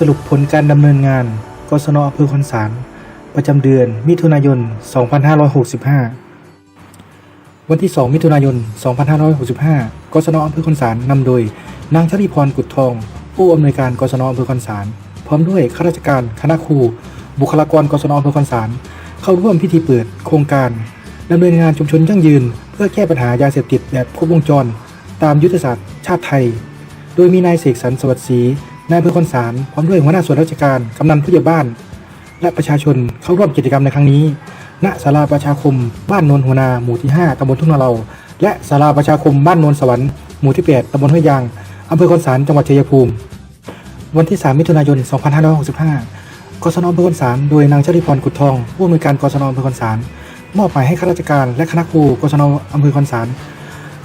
สรุปผลการดำเนินงาน กศนอำเภอคอนสาร ประจำเดือน มิถุนายน 2565 วันที่ 2 มิถุนายน 2565 กศนอำเภอคอนสารนำโดย นางชลีพรกุดทอง ผู้อำนวยการกศนอำเภอคอนสาร พร้อมด้วยข้าราชการคณะครู บุคลากรกศนอำเภอคอนสาร เข้าร่วมพิธีเปิดโครงการดำเนินงานชุมชนยั่งยืน เพื่อแก้ปัญหายาเสพติดแบบครบวงจร ตามยุทธศาสตร์ชาติไทย โดยมีนายเสกสรรสวัสดิ์ศรี นายอำเภอคอนสารพร้อมด้วยหัวหน้าส่วนราชการ กำนันผู้ใหญ่บ้าน และประชาชนเข้าร่วมกิจกรรมในครั้งนี้ ณศาลาประชาคม บ้านโนนหัวนาหมู่ที่ 5ตำบลทุ่งนาเรา และศาลาประชาคมบ้านโนนสวรรค์หมู่ที่ 8ตำบลห้วยยางอำเภอคอนสารจังหวัดชัยภูมิ วันที่ 3 มิถุนายน 2565 กศนอำเภอคอนสารโดยนางชลิพรกุดทองผู้อำนวยการกศนอำเภอคอนสารมอบหมายให้ข้าราชการและคณะครูกศนอำเภอคอนสาร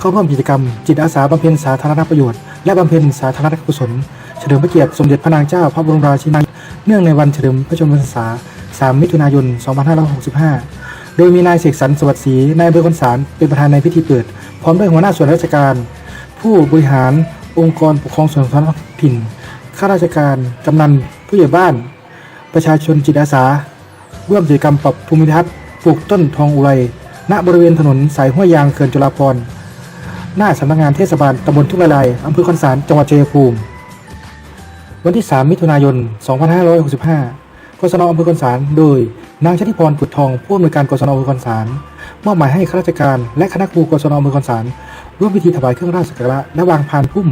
เข้าร่วมกิจกรรม จิตอาสาบำเพ็ญสาธารณประโยชน์และบำเพ็ญสาธารณกุศลเฉลิมพระเกียรติสมเด็จพระนางเจ้าพระบรมราชินีเนื่องในวันเฉลิมพระชนมพรรษา 3 มิถุนายน 2565 โดยมีนายเสกสรรสวัสดิ์ศรีนายอำเภอคอนสารเป็นประธานในพิธีเปิด พร้อมด้วยหัวหน้าส่วนราชการ ผู้บริหารองค์กรปกครองส่วนท้องถิ่นข้าราชการกำนันผู้ใหญ่บ้าน ประชาชนจิตอาสาร่วมกิจกรรมปรับภูมิทัศน์ปลูกต้นทองอุไรณบริเวณถนนสายห้วยยางเขื่อนจุฬาภรณ์ หน้าสำนักงานเทศบาลตำบลทุ่งละลายอำเภอคอนสารจังหวัดชัยภูมิ วันที่ 3 มิถุนายน 2565 กศนอำเภอคอนสารโดย นางชติพรกุดทองผู้อำนวยการกศนอำเภอคอนสารมอบหมายให้ข้าราชการและคณะครูกศนอำเภอคอนสารร่วมพิธีถวายเครื่องราชสักการะและวางพานพุ่ม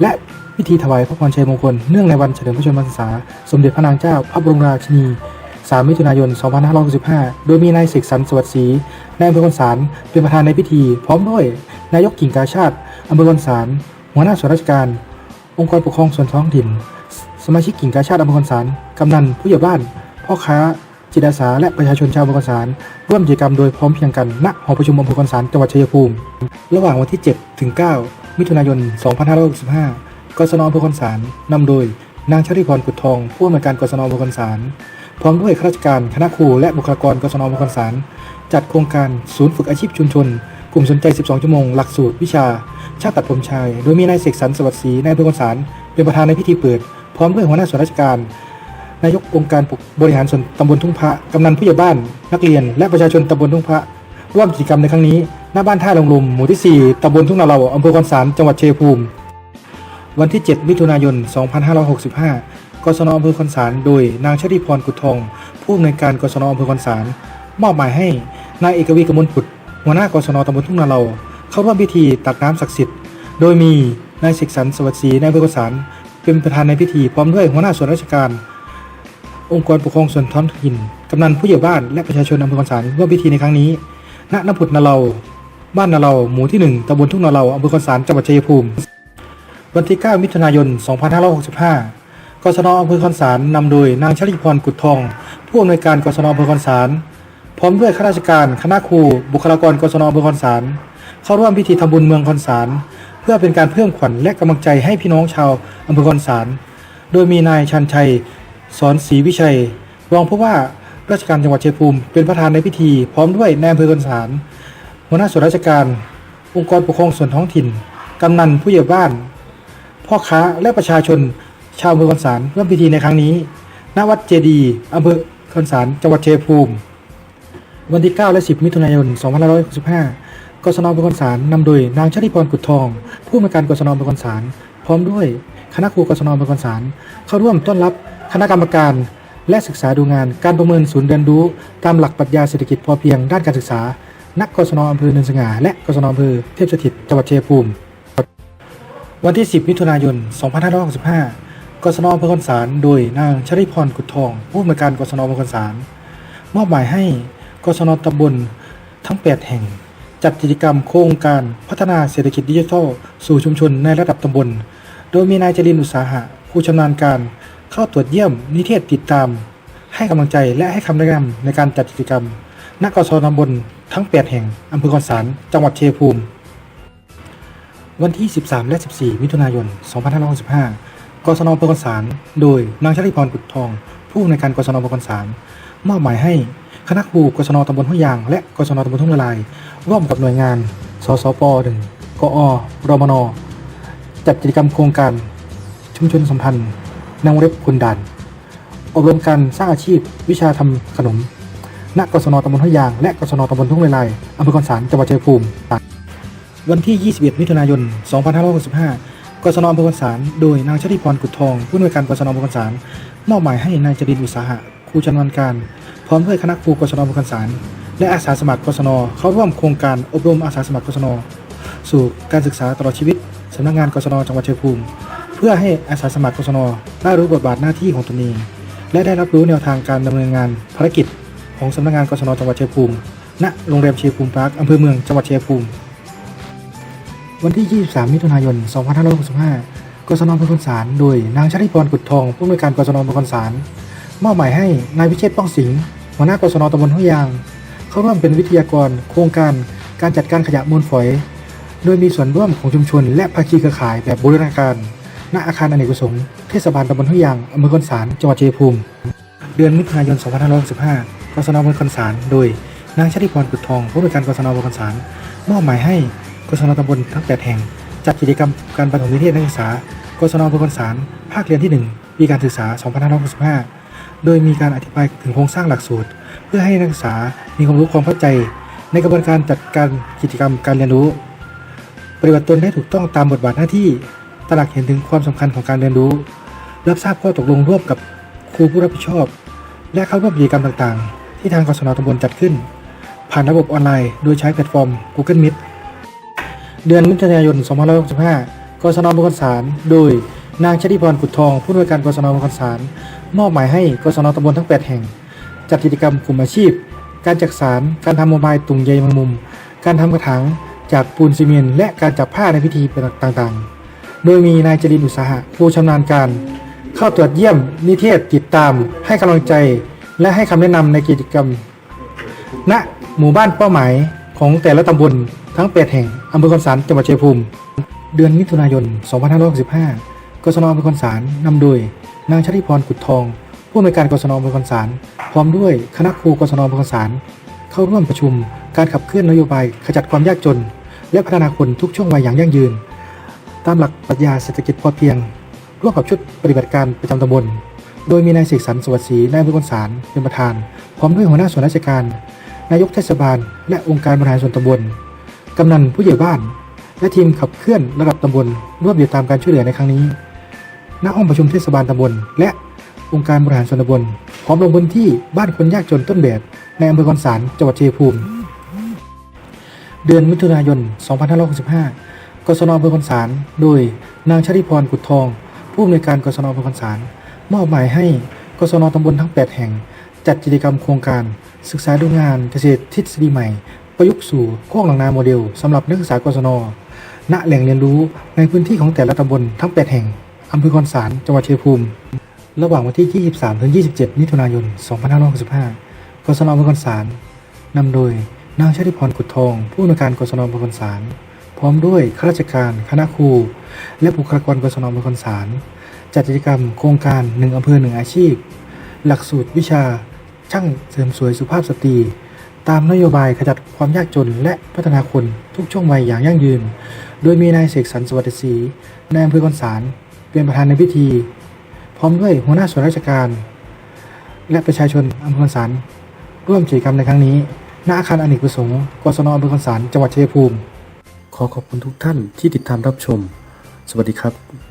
และพิธีถวายพระพรชัยมงคลเนื่องในวันเฉลิมพระชนมพรรษา สมเด็จพระนางเจ้า พระบรมราชินี 3 มิถุนายน 2565 โดยมีนายเสกสรรสวัสดิ์ศรีนายอำเภอคอนสารเป็นประธานในพิธี พร้อมด้วย นายกกิ่งกาชาติอำเภอคอนสารหัวหน้าส่วนราชการ องค์กรปกครองส่วนท้องถิ่น สมาชิกกิ่งกาชาติอำเภอคอนสารกำนันผู้ใหญ่บ้าน พ่อค้า จิตอาสา และประชาชนชาวอำเภอคอนสารร่วมกิจกรรมโดยพร้อมเพียงกันณหอประชุมอำเภอคอนสารจังหวัดชัยภูมิ ระหว่างวันที่ 7 ถึง 9 มิถุนายน 2565กศนอำเภอคอนสารนำโดยนางชลิพรกุดทองผู้อำนวยการกศนอำเภอคอนสาร พร้อมด้วยข้าราชการคณะครูและบุคลากรกศนอคอนสาร จัดโครงการศูนย์ฝึกอาชีพชุมชน กลุ่มสนใจ 12 ชั่วโมง หลักสูตรวิชา ชาติตัดผมชาย โดยมีนายเสกสรรสวัสดิ์ศรีนายอำเภอคอนสาร เป็นประธานในพิธีเปิด พร้อมด้วยหัวหน้าส่วนราชการ นายกองค์การบริหารส่วนตำบลทุ่งพระกำนันผู้ใหญ่บ้าน นักเรียน และประชาชนตำบลทุ่งพระร่วมกิจกรรมในครั้งนี้หน้าบ้านท่าลงลมหมู่ที่ 4ตำบลทุ่งนาเราอำเภอคอนสารจังหวัดเชัยงภูมิ วันที่ 7 มิถุนายน 2565 กศนอำเภอคอนสารโดยนางชติพรกุทองผู้อำนวยการกศนอำเภอคอนสารมอบหมายให้นายเอกวีกมลผุดหัวหน้ากศนตำบลทุ่งนาเราเข้าร่วมพิธีตักน้ำศักดิ์สิทธิ์ โดยมีนายเสกสรรสวัสดีนายอำเภอคอนสารเป็นประธานในพิธีพร้อมด้วยหัวหน้าส่วนราชการ องค์กรปกครองส่วนท้องถิ่นกำนันผู้ใหญ่บ้านและประชาชนอำเภอคอนสารร่วมพิธีในครั้งนี้ณน้ำผุดนาเราบ้านนาเราหมู่ที่ 1ตำบลทุ่งนาเราอำเภอคอนสารจังหวัดชัยภูมิวันที่ 9 มิถุนายน 2565 กศนอำเภอคอนสารนำโดยนางชลิพรกุดทอง ผู้อำนวยการกศนอำเภอคอนสารพร้อมด้วยข้าราชการคณะครูบุคลากรกศนอำเภอคอนสารเข้าร่วมพิธีทำบุญเมืองคอนสารเพื่อเป็นการเพิ่มขวัญและกำลังใจให้พี่น้องชาวอำเภอคอนสารโดยมีนายชันชัย สอนศรีวิชัย รองผู้ว่าราชการจังหวัดชัยภูมิ เป็นประธานในพิธี พร้อมด้วยนายอำเภอคอนสารหัวหน้าส่วนราชการ องค์กรปกครองส่วนท้องถิ่นกำนันผู้ใหญ่บ้าน พ่อค้าและประชาชน ชาวอำเภอคอนสารร่วมพิธีในครั้งนี้ ณ วัดเจดีอำเภอคอนสารจังหวัดเชัยภูมิ วันที่ 9 และ 10 มิถุนายน 2565 กศนอำเภอคอนสารนำโดยนางชติพรกุดทอง ผู้อำนวยการกศนอำเภอคอนสาร พร้อมด้วยคณะครูกศนอำเภอคอนสาร เข้าร่วมต้อนรับคณะกรรมการและศึกษาดูงานการประเมินศูนย์เรียนรู้ ตามหลักปรัชญาเศรษฐกิจพอเพียงด้านการศึกษาณกกศนอำเภอเนินสง่าและกศนอำเภอเทพสถิตจังหวัดเชัยภูมิ วันที่ 10 มิถุนายน 2565 กศนอำเภอคอนสารโดยนางชริพรกุดทองผู้อำนวยการกศนอำเภอคอนสารมอบหมายให้กศนตำบลทั้ง 8 แห่ง จัดกิจกรรมโครงการพัฒนาเศรษฐกิจดิจิทัล สู่ชุมชนในระดับตำบล โดยมีนายจรินอุตสาหะ ผู้ชำนาญการเข้าตรวจเยี่ยมนิเทศติดตาม ให้กำลังใจและให้คำแนะนำในการจัดกิจกรรมณกศนตำบลทั้ง 8 แห่งอำเภอคอนสารจังหวัดเชัยงภูมิ วันที่ 13 และ 14 มิถุนายน 2565 กศนอำเภอคอนสารโดยนางชลิพรกุดทอง ผู้ในการกศนอำเภอคอนสารมอบหมายให้คณะครูกศนตำบลห้วยยาง และกศนตำบลทุ่งละลาย ร่วมกับหน่วยงาน สสป1กอรมน จัดกิจกรรมโครงการ ชุมชนสัมพันธ์นางเล็บคุณดันอบรมการสร้างอาชีพ วิชาทำขนม ณ กศนตำบลห้วยยาง และกศนตำบลทุ่งเลไลอำเภอคอนสารจังหวัดชัยภูมิ วันที่ 21 มิถุนายน 2565 กศนอำเภอคอนสาร โดยนางชติพรกุดทอง ผู้อำนวยการกศนอำเภอคอนสารมอบหมายให้นายจรินอุตสาหะครูชำนาญการ พร้อมด้วยคณะครูกศนอำเภอคอนสาร และอาสาสมัครกศนเข้าร่วมโครงการอบรมอาสาสมัครกศนสู่การศึกษาตลอดชีวิตสำนักงานกศนจังหวัดชัยภูมิ เพื่อให้อาสาสมัครกศนได้รู้บทบาทหน้าที่ของตนเองและได้รับรู้แนวทางการดำเนินงานภารกิจ ของสำนักงานกศนจังหวัดชัยภูมิ ณ โรงแรมชัยภูมิพาร์คอำเภอเมืองจังหวัดชัยภูมิ วันที่ 23 มิถุนายน 2565 กศนอำเภอคนสาร โดยนางชลิพรกุดทอง ผู้อำนวยการกศนอำเภอคนสาร มอบหมายให้นายวิเชษป้องสิงห์หัวหน้ากศนตำบลห้วยยาง เข้าร่วมเป็นวิทยากร โครงการการจัดการขยะมูลฝอย โดยมีส่วนร่วมของชุมชน และภาคีเครือข่ายแบบบูรณาการ ณ อาคารอเนกประสงค์เทศบาลตำบลห้วยยางอำเภอคอนสาร จังหวัดเชัยงภูมิ เดือนมิถุนายน 2565 กศนอำเภอคอนสาร โดยนางชลิพรกุดทอง ผู้อำนวยการกศนอำเภอคอนสาร มอบหมายให้ กศนตำบลทั้ง8แห่ง จัดกิจกรรมการประถมนิเทศนักศึกษากศนอำเภอคอนสาร ภาคเรียนที่ 1 ปีการศึกษา 2565 โดยมีการอธิบายถึงโครงสร้างหลักสูตร เพื่อให้นักศึกษามีความรู้ความเข้าใจ ในกระบวนการจัดการกิจกรรมการเรียนรู้ ปฏิบัติตนให้ถูกต้องตามบทบาทหน้าที่ตระหนักเห็นถึงความสำคัญของการเรียนรู้ รับทราบข้อตกลงร่วมกับครูผู้รับผิดชอบ และเข้าร่วมกิจกรรมต่างๆ ที่ทางกศนตำบลจัดขึ้น ผ่านระบบออนไลน์ โดยใช้แพลตฟอร์ม Google Meet เดือนมิถุนายน 2565 กศนบางคสาร โดยนางชติพรกุดทอง ผู้อำนวยการกศนบางคสาร มอบหมายให้กศนตำบลทั้ง 8 แห่ง จัดกิจกรรมกลุ่มอาชีพ การจักสาร การทำโมบายตุงใยแมงมุม การทำกระถางจากปูนซีเมนต์และการจับผ้าในพิธีต่างๆ โดยมีนายจรินอุตสาหะผู้ชำนาญการ เข้าตรวจเยี่ยมนิเทศติดตาม ให้กำลังใจ และให้คำแนะนำในกิจกรรม ณหมู่บ้านเป้าหมายของแต่ละตำบล ทั้ง 8 แห่งอำเภอคอนสารจังหวัดชัยภูมิ เดือนมิถุนายน 2565กศนอำเภอคอนสารนำโดย นางชลิพรกุดทอง ผู้อำนวยการกศนอำเภอคอนสารพร้อมด้วยคณะครูกศนอำเภอคอนสารเข้าร่วมประชุม การขับเคลื่อนนโยบายขจัดความยากจน และพัฒนาคนทุกช่วงวัยอย่างยั่งยืน ตามหลักปรัชญาเศรษฐกิจพอเพียง ร่วมกับชุดปฏิบัติการประจำตำบล โดยมีนายเสกสรรสวัสดีนายอำเภอคอนสารเป็นประธาน พร้อมด้วยหัวหน้าส่วนราชการ นายกเทศบาล และองค์การบริหารส่วนตำบล กำนันผู้ใหญ่บ้าน และทีมขับเคลื่อนระดับตำบลร่วมติดตามการช่วยเหลือในครั้งนี้ ณ ห้องประชุมเทศบาลตำบล และองค์การบริหารส่วนตำบลพร้อมลงพื้นที่บ้านคนยากจนต้นแบบ ในอำเภอคอนสารจังหวัดเชัยงภูมิ เดือนมิถุนายน 2565 กศนอำเภอคอนสาร โดยนางชลิพรกุดทอง ผู้อำนวยการกศนอำเภอคอนสาร มอบหมายให้กศนตำบลทั้ง 8 แห่ง จัดกิจกรรมโครงการ ศึกษาดูงานเกษตรทฤษฎีใหม่ ประยุกต์สู่โคกหลังนาโมเดลสำหรับนักศึกษากศนณแหล่งเรียนรู้ในพื้นที่ของแต่ละตำบลทั้ง 8 แห่งอำเภอคอนสารจังหวัดชัยภูมิ ระหว่างวันที่ 23 ถึง 27 มิถุนายน 2565กศนอำเภอคอนสารนำโดยนางชติพรกุดทอง ผู้อำนวยการกศนอำเภอคอนสารพร้อมด้วยข้าราชการคณะครู และบุคลากรกศนอำเภอคอนสารจัดกิจกรรมโครงการหนึ่งอำเภอหนึ่งอาชีพ หลักสูตรวิชาช่างเสริมสวยสุภาพสตรี ตามนโยบายขจัดความยากจนและพัฒนาคนทุกช่วงวัยอย่างยั่งยืน โดยมีนายเสกสรรสวัสดิศรีนายอำเภอคอนสารเป็นประธานในพิธี พร้อมด้วยหัวหน้าส่วนราชการ และประชาชนอำเภอคอนสารร่วมกิจกรรมในครั้งนี้ ณ อาคารอเนกประสงค์กศนอำเภอคอนสารจังหวัดชัยภูมิ ขอขอบคุณทุกท่านที่ติดตามรับชม สวัสดีครับ